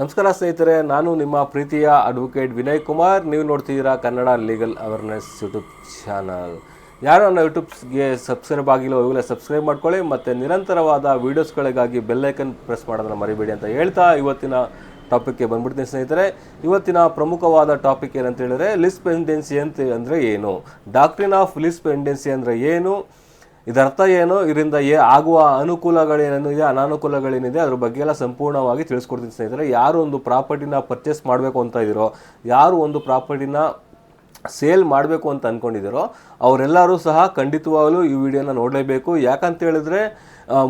ನಮಸ್ಕಾರ ಸ್ನೇಹಿತರೆ, ನಾನು ನಿಮ್ಮ ಪ್ರೀತಿಯ ಅಡ್ವೊಕೇಟ್ ವಿನಯ್ ಕುಮಾರ್. ನೀವು ನೋಡ್ತಿದ್ದೀರಾ Kannada legal awareness YouTube channel ಯಾರು ನನ್ನ ಯೂಟ್ಯೂಬ್ಸ್ಗೆ ಸಬ್ಸ್ಕ್ರೈಬ್ ಆಗಿಲ್ಲ ಇವಾಗಲೇ ಸಬ್ಸ್ಕ್ರೈಬ್ ಮಾಡ್ಕೊಳ್ಳಿ ಮತ್ತು ನಿರಂತರವಾದ ವೀಡಿಯೋಸ್ಗಳಿಗಾಗಿ ಬೆಲ್ಲೈಕನ್ ಪ್ರೆಸ್ ಮಾಡೋದನ್ನು ಮರಿಬೇಡಿ ಅಂತ ಹೇಳ್ತಾ ಇವತ್ತಿನ ಟಾಪಿಕ್ಗೆ ಬಂದ್ಬಿಡ್ತೀನಿ ಸ್ನೇಹಿತರೆ. ಇವತ್ತಿನ ಪ್ರಮುಖವಾದ ಟಾಪಿಕ್ ಏನಂತ ಹೇಳಿದ್ರೆ ಲಿಸ್ಟ್ ಪೆಂಡೆನ್ಸಿ ಅಂತ ಅಂದರೆ ಏನು? ಡಾಕ್ಟ್ರಿನ್ ಆಫ್ ಲಿಸ್ಟ್ ಪೆಂಡೆನ್ಸಿ ಅಂದರೆ ಏನು? ಇದರ್ಥ ಏನು? ಇದರಿಂದ ಏ ಆಗುವ ಅನುಕೂಲಗಳೇನಿದೆ ಅನಾನುಕೂಲಗಳೇನಿದೆ, ಅದ್ರ ಬಗ್ಗೆ ಎಲ್ಲ ಸಂಪೂರ್ಣವಾಗಿ ತಿಳಿಸ್ಕೊಡ್ತೀನಿ ಸ್ನೇಹಿತರೆ. ಯಾರು ಒಂದು ಪ್ರಾಪರ್ಟಿನ ಪರ್ಚೇಸ್ ಮಾಡಬೇಕು ಅಂತ ಇದ್ದೀರೋ, ಯಾರು ಒಂದು ಪ್ರಾಪರ್ಟಿನ ಸೇಲ್ ಮಾಡಬೇಕು ಅಂತ ಅಂದ್ಕೊಂಡಿದ್ದೀರೋ ಅವರೆಲ್ಲರೂ ಸಹ ಖಂಡಿತವಾಗಲೂ ಈ ವಿಡಿಯೋನ ನೋಡಲೇಬೇಕು. ಯಾಕಂತ ಹೇಳಿದ್ರೆ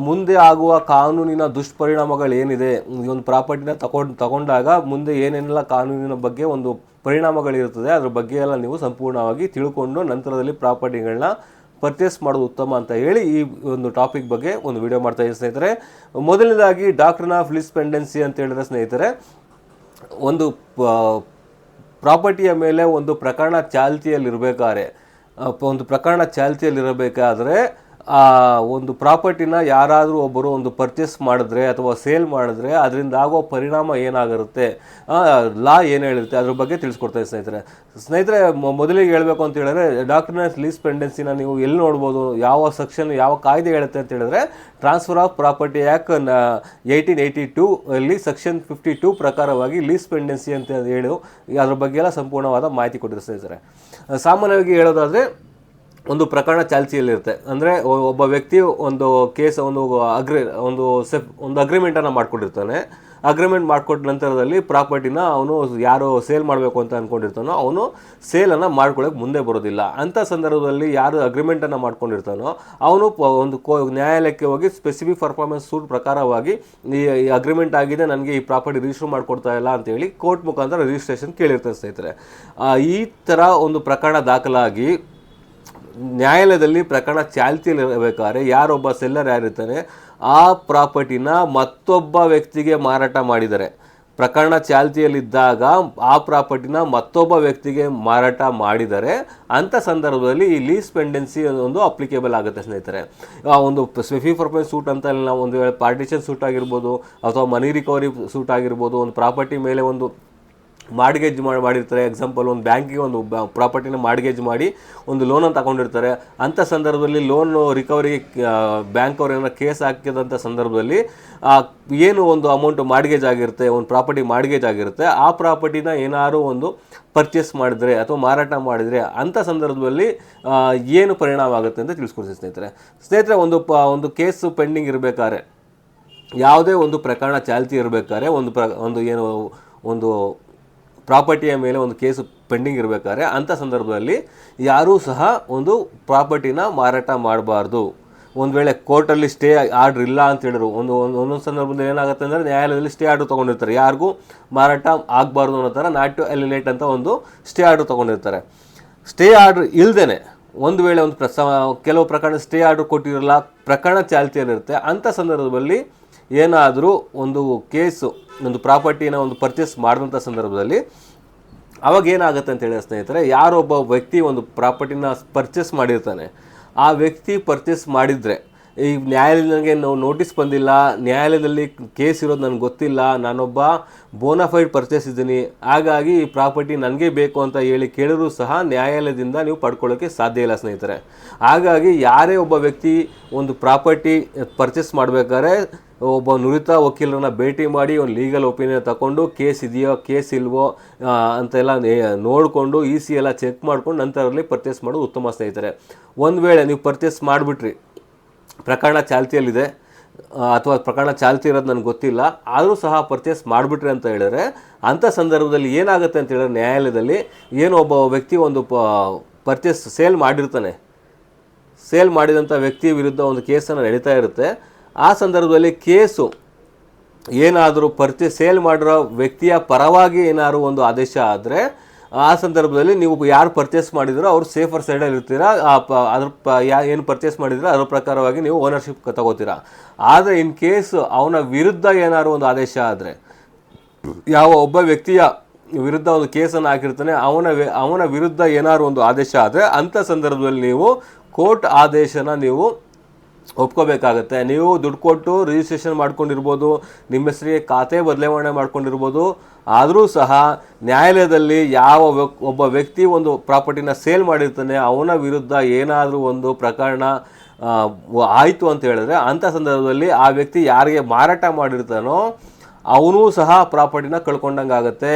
ಮುಂದೆ ಆಗುವ ಕಾನೂನಿನ ದುಷ್ಪರಿಣಾಮಗಳು ಏನಿದೆ ಈ ಒಂದು ಪ್ರಾಪರ್ಟಿನ ತಗೊಂಡು ತಗೊಂಡಾಗ ಮುಂದೆ ಏನೇನೆಲ್ಲ ಕಾನೂನಿನ ಬಗ್ಗೆ ಒಂದು ಪರಿಣಾಮಗಳಿರುತ್ತದೆ, ಅದ್ರ ಬಗ್ಗೆ ಎಲ್ಲ ನೀವು ಸಂಪೂರ್ಣವಾಗಿ ತಿಳ್ಕೊಂಡು ನಂತರದಲ್ಲಿ ಪ್ರಾಪರ್ಟಿಗಳನ್ನ ಪರ್ಚೇಸ್ ಮಾಡೋದು ಉತ್ತಮ ಅಂತ ಹೇಳಿ ಈ ಒಂದು ಟಾಪಿಕ್ ಬಗ್ಗೆ ಒಂದು ವಿಡಿಯೋ ಮಾಡ್ತಾ ಇದ್ದೀನಿ ಸ್ನೇಹಿತರೆ. ಮೊದಲನೇದಾಗಿ ಡಾಕ್ಟ್ರನ್ ಆಫ್ ಲಿಸ್ಪೆಂಡೆನ್ಸಿ ಅಂತ ಹೇಳಿದ್ರೆ ಸ್ನೇಹಿತರೆ, ಒಂದು ಪ್ರಾಪರ್ಟಿಯ ಮೇಲೆ ಒಂದು ಪ್ರಕರಣ ಚಾಲ್ತಿಯಲ್ಲಿರಬೇಕಾದ್ರೆ ಒಂದು ಪ್ರಕರಣ ಚಾಲ್ತಿಯಲ್ಲಿರಬೇಕಾದ್ರೆ ಆ ಒಂದು ಪ್ರಾಪರ್ಟಿನ ಯಾರಾದರೂ ಒಬ್ಬರು ಒಂದು ಪರ್ಚೇಸ್ ಮಾಡಿದ್ರೆ ಅಥವಾ ಸೇಲ್ ಮಾಡಿದ್ರೆ ಅದರಿಂದ ಆಗೋ ಪರಿಣಾಮ ಏನಾಗಿರುತ್ತೆ? ಲಾ ಏನು ಹೇಳಿರುತ್ತೆ? ಅದ್ರ ಬಗ್ಗೆ ತಿಳಿಸ್ಕೊಡ್ತಾರೆ ಸ್ನೇಹಿತರೆ. ಸ್ನೇಹಿತರೆ ಮೊದಲಿಗೆ ಹೇಳಬೇಕು ಅಂತ ಹೇಳಿದ್ರೆ ಡಾಕ್ಯುಮೆಂಟ್ಸ್ ಲೀಸ್ ಪೆಂಡೆನ್ಸಿನ ನೀವು ಎಲ್ಲಿ ನೋಡ್ಬೋದು? ಯಾವ ಸೆಕ್ಷನ್ ಯಾವ ಕಾಯ್ದೆ ಹೇಳುತ್ತೆ ಅಂತ ಹೇಳಿದ್ರೆ transfer of property act eighteen eighty two ಅಲ್ಲಿ ಸೆಕ್ಷನ್ ಫಿಫ್ಟಿ ಟೂ ಪ್ರಕಾರವಾಗಿ ಲೀಸ್ ಪೆಂಡೆನ್ಸಿ ಅಂತ ಹೇಳಿ, ಅದ್ರ ಬಗ್ಗೆ ಎಲ್ಲ ಸಂಪೂರ್ಣವಾದ ಮಾಹಿತಿ ಕೊಟ್ಟಿರ್ತಾರೆ ಸ್ನೇಹಿತರೆ. ಸಾಮಾನ್ಯವಾಗಿ ಹೇಳೋದಾದರೆ ಒಂದು ಪ್ರಕರಣ ಚಾಲ್ತಿಯಲ್ಲಿರುತ್ತೆ ಅಂದರೆ ಒಬ್ಬ ವ್ಯಕ್ತಿ ಒಂದು ಕೇಸ್, ಒಂದು ಅಗ್ರಿ, ಒಂದು ಸೆಫ್, ಒಂದು ಅಗ್ರಿಮೆಂಟನ್ನು ಮಾಡ್ಕೊಂಡಿರ್ತಾನೆ. ಅಗ್ರಿಮೆಂಟ್ ಮಾಡಿಕೊಟ್ಟ ನಂತರದಲ್ಲಿ ಪ್ರಾಪರ್ಟಿನ ಅವನು ಯಾರು ಸೇಲ್ ಮಾಡಬೇಕು ಅಂತ ಅಂದ್ಕೊಂಡಿರ್ತಾನೋ ಅವನು ಸೇಲನ್ನು ಮಾಡ್ಕೊಳ್ಳೋಕೆ ಮುಂದೆ ಬರೋದಿಲ್ಲ. ಅಂಥ ಸಂದರ್ಭದಲ್ಲಿ ಯಾರು ಅಗ್ರಿಮೆಂಟನ್ನು ಮಾಡ್ಕೊಂಡಿರ್ತಾನೋ, ಅವನು ಒಂದು ಕೋ, ನ್ಯಾಯಾಲಯಕ್ಕೆ ಹೋಗಿ ಸ್ಪೆಸಿಫಿಕ್ ಪರ್ಫಾರ್ಮೆನ್ಸ್ ಸೂಟ್ ಪ್ರಕಾರವಾಗಿ ಈ ಅಗ್ರಿಮೆಂಟ್ ಆಗಿದೆ, ನನಗೆ ಈ ಪ್ರಾಪರ್ಟಿ ರಿಜಿಸ್ಟರ್ ಮಾಡ್ಕೊಡ್ತಾ ಇಲ್ಲ ಅಂತೇಳಿ ಕೋರ್ಟ್ ಮುಖಾಂತರ ರಿಜಿಸ್ಟ್ರೇಷನ್ ಕೇಳಿರ್ತಾರೆ ಸ್ನೇಹಿತರೆ. ಈ ಥರ ಒಂದು ಪ್ರಕರಣ ದಾಖಲಾಗಿ ನ್ಯಾಯಾಲಯದಲ್ಲಿ ಪ್ರಕರಣ ಚಾಲ್ತಿಯಲ್ಲಿ ಇರಬೇಕಾದ್ರೆ ಯಾರೊಬ್ಬ ಸೆಲ್ಲರ್ ಯಾರಿರ್ತಾನೆ ಆ ಪ್ರಾಪರ್ಟಿನ ಮತ್ತೊಬ್ಬ ವ್ಯಕ್ತಿಗೆ ಮಾರಾಟ ಮಾಡಿದರೆ. ಪ್ರಕರಣ ಚಾಲ್ತಿಯಲ್ಲಿದ್ದಾಗ ಆ ಪ್ರಾಪರ್ಟಿನ ಮತ್ತೊಬ್ಬ ವ್ಯಕ್ತಿಗೆ ಮಾರಾಟ ಮಾಡಿದರೆ ಅಂಥ ಸಂದರ್ಭದಲ್ಲಿ ಈ ಲೀಸ್ ಪೆಂಡೆನ್ಸಿ ಒಂದು ಅಪ್ಲಿಕೇಬಲ್ ಆಗುತ್ತೆ ಸ್ನೇಹಿತರೆ. ಆ ಒಂದು ಸ್ವಿಫಿ ಪರ್ಪಸ್ ಸೂಟ್ ಅಂತ ನಾವು ಒಂದು ವೇಳೆ ಪಾರ್ಟಿಷನ್ ಸೂಟ್ ಆಗಿರ್ಬೋದು, ಅಥವಾ ಮನಿ ರಿಕವರಿ ಸೂಟ್ ಆಗಿರ್ಬೋದು, ಒಂದು ಪ್ರಾಪರ್ಟಿ ಮೇಲೆ ಒಂದು ಮಾರ್ಗೇಜ್ ಮಾಡಿ ಮಾಡಿರ್ತಾರೆ. ಎಕ್ಸಾಂಪಲ್ ಒಂದು ಬ್ಯಾಂಕಿಗೆ ಒಂದು ಪ್ರಾಪರ್ಟಿನ ಮಾಡ್ಗೇಜ್ ಮಾಡಿ ಒಂದು ಲೋನನ್ನು ತಗೊಂಡಿರ್ತಾರೆ. ಅಂಥ ಸಂದರ್ಭದಲ್ಲಿ ಲೋನ್ ರಿಕವರಿಗೆ ಬ್ಯಾಂಕ್ ಅವ್ರು ಏನಾರ ಕೇಸ್ ಹಾಕಿದಂಥ ಸಂದರ್ಭದಲ್ಲಿ ಏನು ಒಂದು ಅಮೌಂಟ್ ಮಾಡ್ಗೇಜ್ ಆಗಿರುತ್ತೆ, ಒಂದು ಪ್ರಾಪರ್ಟಿ ಮಾಡ್ಗೇಜ್ ಆಗಿರುತ್ತೆ, ಆ ಪ್ರಾಪರ್ಟಿನ ಏನಾದರೂ ಒಂದು ಪರ್ಚೇಸ್ ಮಾಡಿದರೆ ಅಥವಾ ಮಾರಾಟ ಮಾಡಿದರೆ ಅಂಥ ಸಂದರ್ಭದಲ್ಲಿ ಏನು ಪರಿಣಾಮ ಆಗುತ್ತೆ ಅಂತ ತಿಳಿಸ್ಕೊಡ್ತೀನಿ ಸ್ನೇಹಿತರೆ. ಸ್ನೇಹಿತರೆ, ಒಂದು ಪ ಒಂದು ಕೇಸು ಪೆಂಡಿಂಗ್ ಇರಬೇಕಾದ್ರೆ, ಯಾವುದೇ ಒಂದು ಪ್ರಕರಣ ಚಾಲ್ತಿ ಇರಬೇಕಾದ್ರೆ, ಒಂದು ಪ್ರ ಒಂದು ಏನು, ಒಂದು ಪ್ರಾಪರ್ಟಿಯ ಮೇಲೆ ಒಂದು ಕೇಸು ಪೆಂಡಿಂಗ್ ಇರಬೇಕಾದ್ರೆ ಅಂಥ ಸಂದರ್ಭದಲ್ಲಿ ಯಾರೂ ಸಹ ಒಂದು ಪ್ರಾಪರ್ಟಿನ ಮಾರಾಟ ಮಾಡಬಾರ್ದು. ಒಂದು ವೇಳೆ ಕೋರ್ಟಲ್ಲಿ ಸ್ಟೇ ಆರ್ಡ್ರ್ ಇಲ್ಲ ಅಂತ ಹೇಳಿದ್ರು. ಒಂದು ಒಂದು, ಒಂದೊಂದು ಸಂದರ್ಭದಲ್ಲಿ ಏನಾಗುತ್ತೆ ಅಂದರೆ ನ್ಯಾಯಾಲಯದಲ್ಲಿ ಸ್ಟೇ ಆರ್ಡ್ರ್ ತೊಗೊಂಡಿರ್ತಾರೆ. ಯಾರಿಗೂ ಮಾರಾಟ ಆಗಬಾರ್ದು ಅನ್ನೋ ಥರ ನಾಟ್ ಟು ಎಲಿನೇಟ್ ಅಂತ ಒಂದು ಸ್ಟೇ ಆರ್ಡ್ರ್ ತೊಗೊಂಡಿರ್ತಾರೆ. ಸ್ಟೇ ಆರ್ಡ್ರ್ ಇಲ್ಲದೇ ಒಂದು ವೇಳೆ ಒಂದು ಪ್ರಸ ಕೆಲವು ಪ್ರಕರಣ ಸ್ಟೇ ಆರ್ಡ್ರ್ ಕೊಟ್ಟಿರಲ್ಲ, ಪ್ರಕರಣ ಚಾಲ್ತಿಯಲ್ಲಿರುತ್ತೆ. ಅಂಥ ಸಂದರ್ಭದಲ್ಲಿ ಏನಾದರೂ ಒಂದು ಕೇಸು, ಒಂದು ಪ್ರಾಪರ್ಟಿನ ಒಂದು ಪರ್ಚೇಸ್ ಮಾಡಿದಂಥ ಸಂದರ್ಭದಲ್ಲಿ ಅವಾಗ ಏನಾಗುತ್ತೆ ಅಂತ ಹೇಳಿ ಸ್ನೇಹಿತರೆ, ಯಾರೊಬ್ಬ ವ್ಯಕ್ತಿ ಒಂದು ಪ್ರಾಪರ್ಟಿನ ಪರ್ಚೇಸ್ ಮಾಡಿರ್ತಾನೆ, ಆ ವ್ಯಕ್ತಿ ಪರ್ಚೇಸ್ ಮಾಡಿದರೆ, ಈ ನ್ಯಾಯಾಲಯ ನನಗೆ ನೋಟಿಸ್ ಬಂದಿಲ್ಲ, ನ್ಯಾಯಾಲಯದಲ್ಲಿ ಕೇಸ್ ಇರೋದು ನನಗೆ ಗೊತ್ತಿಲ್ಲ, ನಾನೊಬ್ಬ ಬೋನಾಫೈಡ್ ಪರ್ಚೇಸ್ ಇದ್ದೀನಿ, ಹಾಗಾಗಿ ಈ ಪ್ರಾಪರ್ಟಿ ನನಗೆ ಬೇಕು ಅಂತ ಹೇಳಿ ಕೇಳಿದ್ರು ಸಹ ನ್ಯಾಯಾಲಯದಿಂದ ನೀವು ಪಡ್ಕೊಳ್ಳೋಕ್ಕೆ ಸಾಧ್ಯ ಇಲ್ಲ ಸ್ನೇಹಿತರೆ. ಹಾಗಾಗಿ ಯಾರೇ ಒಬ್ಬ ವ್ಯಕ್ತಿ ಒಂದು ಪ್ರಾಪರ್ಟಿ ಪರ್ಚೇಸ್ ಮಾಡಬೇಕಾದ್ರೆ ಒಬ್ಬ ನುರಿತ ವಕೀಲರನ್ನ ಭೇಟಿ ಮಾಡಿ ಒಂದು ಲೀಗಲ್ ಒಪಿನಿಯನ್ ತಗೊಂಡು ಕೇಸ್ ಇದೆಯೋ ಕೇಸ್ ಇಲ್ವೋ ಅಂತೆಲ್ಲ ನೋಡಿಕೊಂಡು ಇ ಸಿ ಎಲ್ಲ ಚೆಕ್ ಮಾಡ್ಕೊಂಡು ನಂತರದಲ್ಲಿ ಪರ್ಚೇಸ್ ಮಾಡೋದು ಉತ್ತಮ ಸ್ನೇಹಿತರೆ. ಒಂದು ವೇಳೆ ನೀವು ಪರ್ಚೇಸ್ ಮಾಡಿಬಿಟ್ರಿ, ಪ್ರಕರಣ ಚಾಲ್ತಿಯಲ್ಲಿದೆ ಅಥವಾ ಪ್ರಕರಣ ಚಾಲ್ತಿ ಇರೋದು ನನಗೆ ಗೊತ್ತಿಲ್ಲ, ಆದರೂ ಸಹ ಪರ್ಚೇಸ್ ಮಾಡಿಬಿಟ್ರಿ ಅಂತ ಹೇಳಿದ್ರೆ ಅಂಥ ಸಂದರ್ಭದಲ್ಲಿ ಏನಾಗುತ್ತೆ ಅಂತ ಹೇಳಿದ್ರೆ ನ್ಯಾಯಾಲಯದಲ್ಲಿ ಏನು ಒಬ್ಬ ವ್ಯಕ್ತಿ ಒಂದು ಪರ್ಚೇಸ್ ಸೇಲ್ ಮಾಡಿರ್ತಾನೆ. ಸೇಲ್ ಮಾಡಿದಂಥ ವ್ಯಕ್ತಿ ವಿರುದ್ಧ ಒಂದು ಕೇಸನ್ನು ನಡೀತಾ ಇರುತ್ತೆ. ಆ ಸಂದರ್ಭದಲ್ಲಿ ಕೇಸು ಏನಾದರೂ ಪರ್ಚೇಸ್ ಸೇಲ್ ಮಾಡಿರೋ ವ್ಯಕ್ತಿಯ ಪರವಾಗಿ ಏನಾದರೂ ಒಂದು ಆದೇಶ ಆದರೆ, ಆ ಸಂದರ್ಭದಲ್ಲಿ ನೀವು ಯಾರು ಪರ್ಚೇಸ್ ಮಾಡಿದ್ರೋ ಅವ್ರು ಸೇಫರ್ ಸೈಡಲ್ಲಿ ಇರ್ತೀರಾ, ಆ ಪ, ಅದ್ರ ಪ, ಯಾ, ಏನು ಪರ್ಚೇಸ್ ಮಾಡಿದ್ರೋ ಅದ್ರ ಪ್ರಕಾರವಾಗಿ ನೀವು ಓನರ್ಶಿಪ್ ತಗೋತೀರಾ. ಆದರೆ ಇನ್ ಕೇಸ್ ಅವನ ವಿರುದ್ಧ ಏನಾದರೂ ಒಂದು ಆದೇಶ ಆದರೆ, ಯಾವ ಒಬ್ಬ ವ್ಯಕ್ತಿಯ ವಿರುದ್ಧ ಒಂದು ಕೇಸನ್ನು ಹಾಕಿರ್ತಾನೆ, ಅವನ ಅವನ ವಿರುದ್ಧ ಏನಾದರೂ ಒಂದು ಆದೇಶ ಆದರೆ ಅಂಥ ಸಂದರ್ಭದಲ್ಲಿ ನೀವು ಕೋರ್ಟ್ ಆದೇಶನ ನೀವು ಒಪ್ಕೋಬೇಕಾಗತ್ತೆ. ನೀವು ದುಡ್ಡು ಕೊಟ್ಟು ರಿಜಿಸ್ಟ್ರೇಷನ್ ಮಾಡ್ಕೊಂಡಿರ್ಬೋದು, ನಿಮ್ಮ ಹೆಸರಿಗೆ ಖಾತೆ ಬದಲಾವಣೆ ಮಾಡ್ಕೊಂಡಿರ್ಬೋದು, ಆದರೂ ಸಹ ನ್ಯಾಯಾಲಯದಲ್ಲಿ ಯಾವ ಒಬ್ಬ ವ್ಯಕ್ತಿ ಒಂದು ಪ್ರಾಪರ್ಟಿನ ಸೇಲ್ ಮಾಡಿರ್ತಾನೆ, ಅವನ ವಿರುದ್ಧ ಏನಾದರೂ ಒಂದು ಪ್ರಕರಣ ಆಯಿತು ಅಂತ ಹೇಳಿದ್ರೆ, ಅಂಥ ಸಂದರ್ಭದಲ್ಲಿ ಆ ವ್ಯಕ್ತಿ ಯಾರಿಗೆ ಮಾರಾಟ ಮಾಡಿರ್ತಾನೋ ಅವನು ಸಹ ಪ್ರಾಪರ್ಟಿನ ಕಳ್ಕೊಂಡಂಗೆ ಆಗುತ್ತೆ.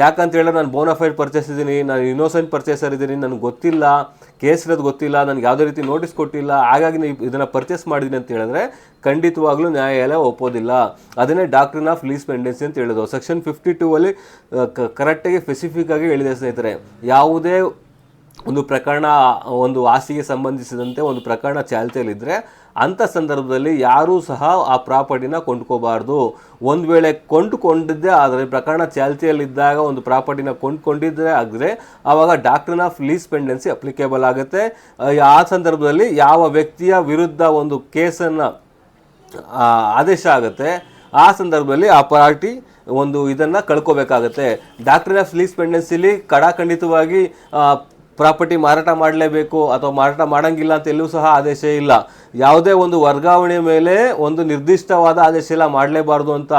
ಯಾಕಂತ ಹೇಳಿದ್ರೆ ನಾನು ಬೋನಫೈಡ್ ಪರ್ಚೇಸ್ ಇದ್ದೀನಿ ನಾನು ಇನ್ನೋಸೆಂಟ್ ಪರ್ಚೇಸರ್ ಇದ್ದೀನಿ ನನಗೆ ಗೊತ್ತಿಲ್ಲ ಕೇಸ್ ಇರೋದು ಗೊತ್ತಿಲ್ಲ, ನನಗೆ ಯಾವುದೇ ರೀತಿ ನೋಟಿಸ್ ಕೊಟ್ಟಿಲ್ಲ, ಹಾಗಾಗಿ ಇದನ್ನು ಪರ್ಚೇಸ್ ಮಾಡಿದ್ದೀನಿ ಅಂತ ಹೇಳಿದ್ರೆ ಖಂಡಿತವಾಗ್ಲೂ ನ್ಯಾಯಾಲಯ ಒಪ್ಪೋದಿಲ್ಲ. ಅದನ್ನೇ ಡಾಕ್ಟ್ರಿನ್ ಆಫ್ ಲೀಸ್ ಪೆಂಡೆನ್ಸಿ ಅಂತ ಹೇಳೋದು ಸೆಕ್ಷನ್ ಫಿಫ್ಟಿ ಟೂ ಅಲ್ಲಿ ಕರೆಕ್ಟಾಗಿ ಸ್ಪೆಸಿಫಿಕ್ ಆಗಿ ಹೇಳಿದೆ ಸ್ನೇಹಿತರೆ. ಯಾವುದೇ ಒಂದು ಪ್ರಕರಣ, ಒಂದು ಆಸ್ತಿಗೆ ಸಂಬಂಧಿಸಿದಂತೆ ಒಂದು ಪ್ರಕರಣ ಚಾಲ್ತಿಯಲ್ಲಿದ್ದರೆ ಅಂಥ ಸಂದರ್ಭದಲ್ಲಿ ಯಾರೂ ಸಹ ಆ ಪ್ರಾಪರ್ಟಿನ ಕೊಂಡ್ಕೋಬಾರ್ದು. ಒಂದು ವೇಳೆ ಕೊಂಡುಕೊಂಡಿದ್ದೆ ಆದರೆ ಪ್ರಕರಣ ಚಾಲ್ತಿಯಲ್ಲಿದ್ದಾಗ ಒಂದು ಪ್ರಾಪರ್ಟಿನ ಕೊಂಡ್ಕೊಂಡಿದ್ದರೆ ಆದರೆ ಆವಾಗ doctrine of lis pendency applicable ಆಗುತ್ತೆ. ಆ, ಸಂದರ್ಭದಲ್ಲಿ ಯಾವ ವ್ಯಕ್ತಿಯ ವಿರುದ್ಧ ಒಂದು ಕೇಸನ್ನು ಆದೇಶ ಆಗುತ್ತೆ ಆ ಸಂದರ್ಭದಲ್ಲಿ ಆ ಪಾರ್ಟಿ ಒಂದು ಇದನ್ನು ಕಳ್ಕೋಬೇಕಾಗತ್ತೆ. ಡಾಕ್ಟರ್ ಆಫ್ ಲೀಸ್ ಪೆಂಡೆನ್ಸಿಲಿ ಕಡಾಖಂಡಿತವಾಗಿ ಪ್ರಾಪರ್ಟಿ ಮಾರಾಟ ಮಾಡಲೇಬೇಕು ಅಥವಾ ಮಾರಾಟ ಮಾಡಂಗಿಲ್ಲ ಅಂತ ಎಲ್ಲೂ ಸಹ ಆದೇಶ ಇಲ್ಲ. ಯಾವುದೇ ಒಂದು ವರ್ಗಾವಣೆ ಮೇಲೆ ಒಂದು ನಿರ್ದಿಷ್ಟವಾದ ಆದೇಶ ಇಲ್ಲ ಮಾಡಲೇಬಾರ್ದು ಅಂತ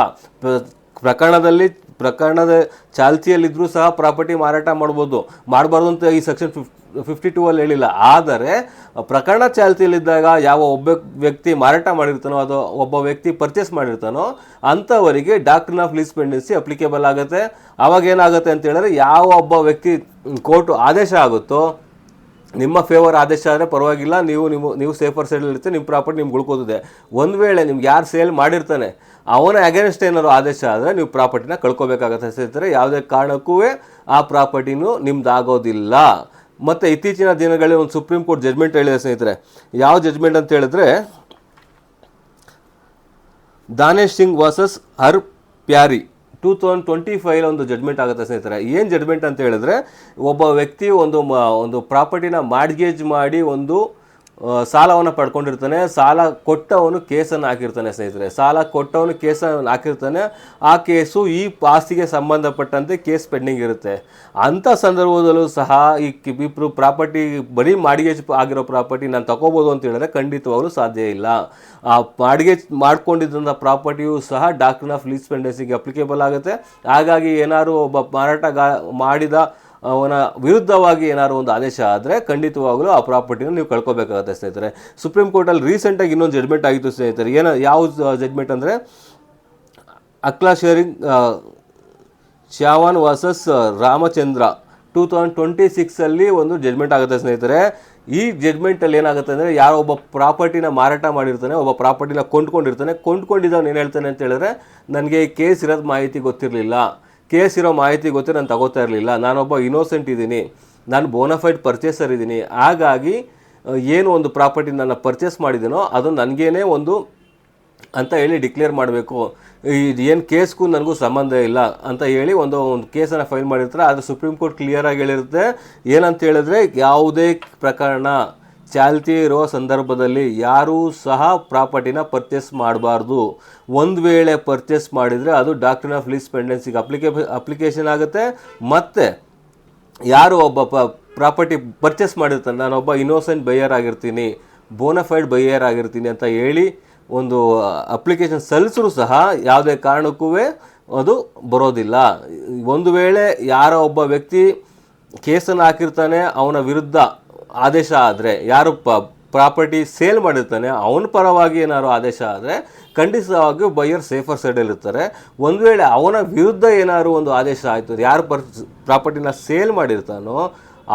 ಪ್ರ- ಪ್ರಕರಣದಲ್ಲಿ ಪ್ರಕರಣದ ಚಾಲ್ತಿಯಲ್ಲಿದ್ದರೂ ಸಹ ಪ್ರಾಪರ್ಟಿ ಮಾರಾಟ ಮಾಡ್ಬೋದು. ಮಾಡಬಾರ್ದು ಅಂತ ಈ ಸೆಕ್ಷನ್ ಫಿಫ್ ಫಿಫ್ಟಿ ಟೂ ಅಲ್ಲಿ ಹೇಳಿಲ್ಲ. ಆದರೆ, ಪ್ರಕರಣ ಚಾಲ್ತಿಯಲ್ಲಿದ್ದಾಗ ಯಾವ ಒಬ್ಬ ವ್ಯಕ್ತಿ ಮಾರಾಟ ಮಾಡಿರ್ತಾನೋ ಅಥವಾ ಒಬ್ಬ ವ್ಯಕ್ತಿ ಪರ್ಚೇಸ್ ಮಾಡಿರ್ತಾನೋ ಅಂಥವರಿಗೆ doctrine of lis pendency applicable ಆಗುತ್ತೆ. ಅವಾಗ ಏನಾಗುತ್ತೆ ಅಂತ ಹೇಳಿದ್ರೆ ಯಾವ ಒಬ್ಬ ವ್ಯಕ್ತಿ ಕೋರ್ಟು ಆದೇಶ ಆಗುತ್ತೋ ನಿಮ್ಮ ಫೇವರ್ ಆದೇಶ ಆದರೆ ಪರವಾಗಿಲ್ಲ, ನೀವು ನಿಮ್ಮ, ನೀವು ಸೇಫರ್ ಸೈಡಲ್ಲಿ ಇರುತ್ತೆ ನಿಮ್ಮ ಪ್ರಾಪರ್ಟಿ ನಿಮ್ಗೆ ಉಳ್ಕೋದಿದೆ ಒಂದು ವೇಳೆ ನಿಮ್ಗೆ ಯಾರು ಸೇಲ್ ಮಾಡಿರ್ತಾನೆ, ಅವನ ಅಗೇನ್ಸ್ಟ್ ಏನಾದ್ರು ಆದೇಶ ಆದರೆ ನೀವು ಪ್ರಾಪರ್ಟಿನ ಕಳ್ಕೊಬೇಕಾಗತ್ತೆ. ಸ್ನೇಹಿತರೆ ಯಾವುದೇ ಕಾರಣಕ್ಕೂ ಆ ಪ್ರಾಪರ್ಟಿನೂ ನಿಮ್ದಾಗೋದಿಲ್ಲ. ಮತ್ತು ಇತ್ತೀಚಿನ ದಿನಗಳಲ್ಲಿ ಒಂದು ಸುಪ್ರೀಂ ಕೋರ್ಟ್ ಜಜ್ಮೆಂಟ್ ಹೇಳಿದೆ ಸ್ನೇಹಿತರೆ. ಯಾವ ಜಜ್ಮೆಂಟ್ ಅಂತ ಹೇಳಿದ್ರೆ, Danesh Singh versus Har Pyari. Two thousand twenty five ಒಂದು ಜಡ್ಮೆಂಟ್ ಆಗುತ್ತೆ ಸ್ನೇಹಿತರೆ. ಏನು ಜಡ್ಮೆಂಟ್ ಅಂತ ಹೇಳಿದ್ರೆ, ಒಬ್ಬ ವ್ಯಕ್ತಿ ಒಂದು ಒಂದು ಪ್ರಾಪರ್ಟಿನ ಮಾರ್ಗೇಜ್ ಮಾಡಿ ಒಂದು ಸಾಲವನ್ನು ಪಡ್ಕೊಂಡಿರ್ತಾನೆ, ಸಾಲ ಕೊಟ್ಟವನು ಕೇಸನ್ನು ಹಾಕಿರ್ತಾನೆ ಸ್ನೇಹಿತರೆ. ಸಾಲ ಕೊಟ್ಟವನು ಕೇಸನ್ನು ಹಾಕಿರ್ತಾನೆ, ಆ ಕೇಸು ಈ ಆಸ್ತಿಗೆ ಸಂಬಂಧಪಟ್ಟಂತೆ ಕೇಸ್ ಪೆಂಡಿಂಗ್ ಇರುತ್ತೆ. ಅಂಥ ಸಂದರ್ಭದಲ್ಲೂ ಸಹ ಈ ಇಬ್ಬರು ಪ್ರಾಪರ್ಟಿ, ಬರೀ ಮಾರ್ಗೇಜ್ ಆಗಿರೋ ಪ್ರಾಪರ್ಟಿ ನಾನು ತಗೋಬೋದು ಅಂತ ಹೇಳಿದ್ರೆ ಖಂಡಿತವಾಗ್ಲೂ ಸಾಧ್ಯ ಇಲ್ಲ. ಆ ಮಾರ್ಗೇಜ್ ಮಾಡ್ಕೊಂಡಿದ್ದಂಥ ಪ್ರಾಪರ್ಟಿಯು ಸಹ ಡಾಕ್ಟ್ರಿನ್ ಆಫ್ ಲೀಸ್ ಪೆಂಡೆನ್ಸಿಗೆ ಅಪ್ಲಿಕೇಬಲ್ ಆಗುತ್ತೆ. ಹಾಗಾಗಿ ಏನಾದರೂ ಒಬ್ಬ ಮಾರಾಟಗಾ, ಮಾಡಿದ ಅವನ ವಿರುದ್ಧವಾಗಿ ಏನಾದ್ರು ಒಂದು ಆದೇಶ ಆದರೆ ಖಂಡಿತವಾಗಲೂ ಆ ಪ್ರಾಪರ್ಟಿನ ನೀವು ಕಳ್ಕೊಬೇಕಾಗುತ್ತೆ ಸ್ನೇಹಿತರೆ. ಸುಪ್ರೀಂ ಕೋರ್ಟಲ್ಲಿ ರೀಸೆಂಟಾಗಿ ಇನ್ನೊಂದು ಜಡ್ಮೆಂಟ್ ಆಗಿತ್ತು ಸ್ನೇಹಿತರೆ. ಏನು ಯಾವ ಜಡ್ಮೆಂಟ್ ಅಂದರೆ, ಅಕ್ಲಾ ಶೇರಿಂಗ್ ಶ್ಯಾವಾನ್ versus Ramachandra two thousand twenty ಸಿಕ್ಸಲ್ಲಿ ಒಂದು ಜಡ್ಮೆಂಟ್ ಆಗುತ್ತೆ ಸ್ನೇಹಿತರೆ. ಈ ಜಡ್ಮೆಂಟಲ್ಲಿ ಏನಾಗುತ್ತೆ ಅಂದರೆ, ಯಾರೋ ಒಬ್ಬ ಪ್ರಾಪರ್ಟಿನ ಮಾರಾಟ ಮಾಡಿರ್ತಾನೆ, ಒಬ್ಬ ಪ್ರಾಪರ್ಟಿನ ಕೊಂಡ್ಕೊಂಡಿರ್ತಾನೆ. ಕೊಂಡ್ಕೊಂಡಿದ್ದವನು ಏನು ಹೇಳ್ತಾನೆ ಅಂತ ಹೇಳಿದ್ರೆ, ನನಗೆ ಕೇಸ್ ಇರೋದು ಮಾಹಿತಿ ಗೊತ್ತಿರಲಿಲ್ಲ. ಕೇಸ್ ಇರೋ ಮಾಹಿತಿ ಗೊತ್ತೇ ನಾನು ತಗೋತಾ ಇರಲಿಲ್ಲ. ನಾನೊಬ್ಬ ಇನೋಸೆಂಟ್ ಇದ್ದೀನಿ. ನಾನು ಬೋನಫೈಡ್ ಪರ್ಚೇಸರ್ ಇದ್ದೀನಿ. ಹಾಗಾಗಿ ಏನು ಒಂದು ಪ್ರಾಪರ್ಟಿ ನಾನು ಪರ್ಚೇಸ್ ಮಾಡಿದ್ದೀನೋ ಅದು ನನಗೇನೇ ಒಂದು ಅಂತ ಹೇಳಿ ಡಿಕ್ಲೇರ್ ಮಾಡಬೇಕು. ಇದು ಏನು ಕೇಸ್ಗೂ ನನಗೂ ಸಂಬಂಧ ಇಲ್ಲ ಅಂತ ಹೇಳಿ ಒಂದು ಒಂದು ಕೇಸನ್ನು ಫೈಲ್ ಮಾಡಿರ್ತಾರೆ. ಆದರೆ ಸುಪ್ರೀಂ ಕೋರ್ಟ್ ಕ್ಲಿಯರಾಗಿ ಹೇಳಿರುತ್ತೆ. ಏನಂತ ಹೇಳಿದ್ರೆ, ಯಾವುದೇ ಪ್ರಕರಣ ಚಾಲ್ತಿ ಇರುವ ಸಂದರ್ಭದಲ್ಲಿ ಯಾರೂ ಸಹ ಪ್ರಾಪರ್ಟಿನ ಪರ್ಚೇಸ್ ಮಾಡಬಾರ್ದು. ಒಂದು ವೇಳೆ ಪರ್ಚೇಸ್ ಮಾಡಿದರೆ ಅದು ಡಾಕ್ಟ್ರಿನ್ ಆಫ್ ಲೀಸ್ ಪೆಂಡೆನ್ಸಿಗೆ ಅಪ್ಲಿಕೇ ಅಪ್ಲಿಕೇಶನ್ ಆಗುತ್ತೆ. ಮತ್ತು ಯಾರು ಒಬ್ಬ ಪ ಪ್ರಾಪರ್ಟಿ ಪರ್ಚೇಸ್ ಮಾಡಿರ್ತಾನೆ ನಾನೊಬ್ಬ ಇನ್ನೋಸೆಂಟ್ ಬೈಯರ್ ಆಗಿರ್ತೀನಿ ಬೋನಫೈಡ್ ಬೈಯರ್ ಆಗಿರ್ತೀನಿ ಅಂತ ಹೇಳಿ ಒಂದು ಅಪ್ಲಿಕೇಶನ್ ಸಲ್ಲಿಸಿದ್ರು ಸಹ ಯಾವುದೇ ಕಾರಣಕ್ಕೂ ಅದು ಬರೋದಿಲ್ಲ. ಒಂದು ವೇಳೆ ಯಾರೋ ಒಬ್ಬ ವ್ಯಕ್ತಿ ಕೇಸನ್ನು ಹಾಕಿರ್ತಾನೆ, ಅವನ ವಿರುದ್ಧ ಆದೇಶ ಆದರೆ ಯಾರು ಪ ಪ್ರಾಪರ್ಟಿ ಸೇಲ್ ಮಾಡಿರ್ತಾನೆ, ಅವನ ಪರವಾಗಿ ಏನಾದ್ರು ಆದೇಶ ಆದರೆ ಖಂಡಿತವಾಗಿಯೂ ಬೈಯರ್ ಸೇಫರ್ ಸೈಡಲ್ಲಿ ಇರ್ತಾರೆ. ಒಂದು ವೇಳೆ ಅವನ ವಿರುದ್ಧ ಏನಾದ್ರು ಒಂದು ಆದೇಶ ಆಯಿತು, ಯಾರು ಪರ್ ಪ್ರಾಪರ್ಟಿನ ಸೇಲ್ ಮಾಡಿರ್ತಾನೋ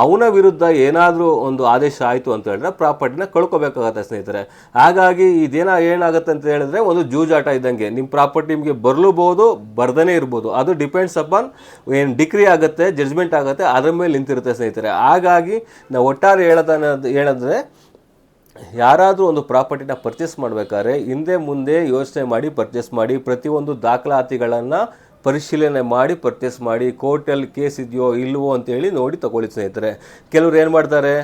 ಅವನ ವಿರುದ್ಧ ಏನಾದರೂ ಒಂದು ಆದೇಶ ಆಯಿತು ಅಂತ ಹೇಳಿದ್ರೆ ಪ್ರಾಪರ್ಟಿನ ಕಳ್ಕೊಬೇಕಾಗತ್ತೆ ಸ್ನೇಹಿತರೆ. ಹಾಗಾಗಿ ಇದೇನ ಏನಾಗುತ್ತೆ ಅಂತ ಹೇಳಿದ್ರೆ ಒಂದು ಜೂಜಾಟ ಇದ್ದಂಗೆ. ನಿಮ್ಮ ಪ್ರಾಪರ್ಟಿ ನಿಮಗೆ ಬರಲೂಬಹುದು ಬರ್ದೇ ಇರ್ಬೋದು. ಅದು ಡಿಪೆಂಡ್ಸ್ ಅಪಾನ್ ಏನು ಡಿಕ್ರಿ ಆಗುತ್ತೆ ಜಡ್ಜ್ಮೆಂಟ್ ಆಗುತ್ತೆ, ಅದರ ಮೇಲೆ ನಿಂತಿರುತ್ತೆ ಸ್ನೇಹಿತರೆ. ಹಾಗಾಗಿ ನಾವು ಒಟ್ಟಾರೆ ಹೇಳೋದ ಹೇಳಿದ್ರೆ, ಯಾರಾದರೂ ಒಂದು ಪ್ರಾಪರ್ಟಿನ ಪರ್ಚೇಸ್ ಮಾಡಬೇಕಾದ್ರೆ ಹಿಂದೆ ಮುಂದೆ ಯೋಚನೆ ಮಾಡಿ ಪರ್ಚೇಸ್ ಮಾಡಿ ಪ್ರತಿಯೊಂದು ದಾಖಲಾತಿಗಳನ್ನು ಪರಿಶೀಲನೆ ಮಾಡಿ ಪರ್ಚೇಸ್ ಮಾಡಿ ಕೋರ್ಟಲ್ಲಿ ಕೇಸ್ ಇದೆಯೋ ಇಲ್ಲವೋ ಅಂತೇಳಿ ನೋಡಿ ತಗೊಳ್ಳಿ ಸ್ನೇಹಿತರೆ. ಕೆಲವ್ರು ಏನು ಮಾಡ್ತಾರೆ?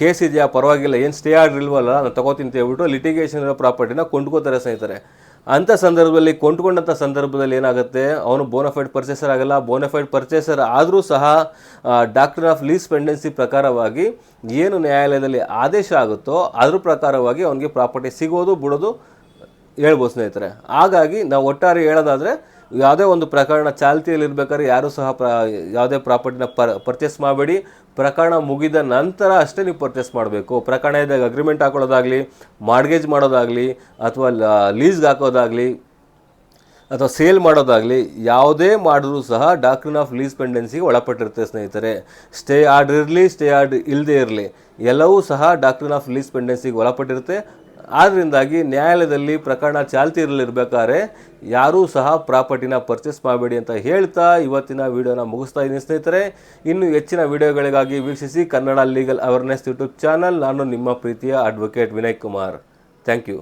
ಕೇಸ್ ಇದೆಯಾ? ಪರವಾಗಿಲ್ಲ. ಏನು ಸ್ಟೇ ಆರ್ಡ್ರ್ ಇಲ್ವಲ್ಲ ನಾನು ತಗೋತೀನಿ ಅಂತ ಹೇಳ್ಬಿಟ್ಟು ಲಿಟಿಗೇಷನ್ ಇರೋ ಪ್ರಾಪರ್ಟಿನ ಕೊಂಡ್ಕೋತಾರೆ ಸ್ನೇಹಿತರೆ. ಅಂಥ ಸಂದರ್ಭದಲ್ಲಿ ಕೊಂಡ್ಕೊಂಡಂಥ ಸಂದರ್ಭದಲ್ಲಿ ಏನಾಗುತ್ತೆ? ಅವನು ಬೋನಫೈಡ್ ಪರ್ಚೇಸರ್ ಆಗಲ್ಲ. ಬೋನಫೈಡ್ ಪರ್ಚೇಸರ್ ಆದರೂ ಸಹ ಡಾಕ್ಟರ್ ಆಫ್ ಲೀಸ್ ಪೆಂಡೆನ್ಸಿ ಪ್ರಕಾರವಾಗಿ ಏನು ನ್ಯಾಯಾಲಯದಲ್ಲಿ ಆದೇಶ ಆಗುತ್ತೋ ಅದ್ರ ಪ್ರಕಾರವಾಗಿ ಅವನಿಗೆ ಪ್ರಾಪರ್ಟಿ ಸಿಗೋದು, ಬಿಡೋದು ಹೇಳ್ಬೋದು ಸ್ನೇಹಿತರೆ. ಹಾಗಾಗಿ ನಾವು ಒಟ್ಟಾರೆ ಹೇಳೋದಾದರೆ ಯಾವುದೇ ಒಂದು ಪ್ರಕರಣ ಚಾಲ್ತಿಯಲ್ಲಿ ಇರಬೇಕಾದ್ರೆ ಯಾರೂ ಸಹ ಪ್ರ, ಯಾವುದೇ ಪ್ರಾಪರ್ಟಿನ ಪರ್ ಪರ್ಚೇಸ್ ಮಾಡಬೇಡಿ. ಪ್ರಕರಣ ಮುಗಿದ ನಂತರ ಅಷ್ಟೇ ನೀವು ಪರ್ಚೇಸ್ ಮಾಡಬೇಕು. ಪ್ರಕರಣ ಇದ್ದಾಗ ಅಗ್ರಿಮೆಂಟ್ ಹಾಕೊಳ್ಳೋದಾಗಲಿ ಮಾರ್ಗೇಜ್ ಮಾಡೋದಾಗಲಿ, ಅಥವಾ ಲೀಸ್ಗೆ ಹಾಕೋದಾಗಲಿ, ಅಥವಾ ಸೇಲ್ ಮಾಡೋದಾಗಲಿ, ಯಾವುದೇ ಮಾಡಿದ್ರೂ ಸಹ ಡಾಕ್ಟ್ರಿನ್ ಆಫ್ ಲೀಸ್ ಪೆಂಡೆನ್ಸಿಗೆ ಒಳಪಟ್ಟಿರುತ್ತೆ ಸ್ನೇಹಿತರೆ. ಸ್ಟೇ ಆರ್ಡರ್ ಇರಲಿ ಸ್ಟೇ ಆರ್ಡರ್ ಇಲ್ಲದೇ ಇರಲಿ. ಎಲ್ಲವೂ ಸಹ ಡಾಕ್ಟ್ರಿನ್ ಆಫ್ ಲೀಸ್ ಪೆಂಡೆನ್ಸಿಗೆ ಒಳಪಟ್ಟಿರುತ್ತೆ. ಆದ್ದರಿಂದಾಗಿ ನ್ಯಾಯಾಲಯದಲ್ಲಿ ಪ್ರಕರಣ ಚಾಲ್ತಿಯಲ್ಲಿರಬೇಕಾದ್ರೆ ಯಾರೂ ಸಹ ಪ್ರಾಪರ್ಟಿನ ಪರ್ಚೇಸ್ ಮಾಡಬೇಡಿ ಅಂತ ಹೇಳ್ತಾ ಇವತ್ತಿನ ವಿಡಿಯೋನ ಮುಗಿಸ್ತಾ ಇದ್ದೀನಿ ಸ್ನೇಹಿತರೆ. ಇನ್ನು ಹೆಚ್ಚಿನ ವಿಡಿಯೋಗಳಿಗಾಗಿ ವೀಕ್ಷಿಸಿ Kannada legal awareness YouTube channel ನಾನು ನಿಮ್ಮ ಪ್ರೀತಿಯ advocate Vinay Kumar. Thank you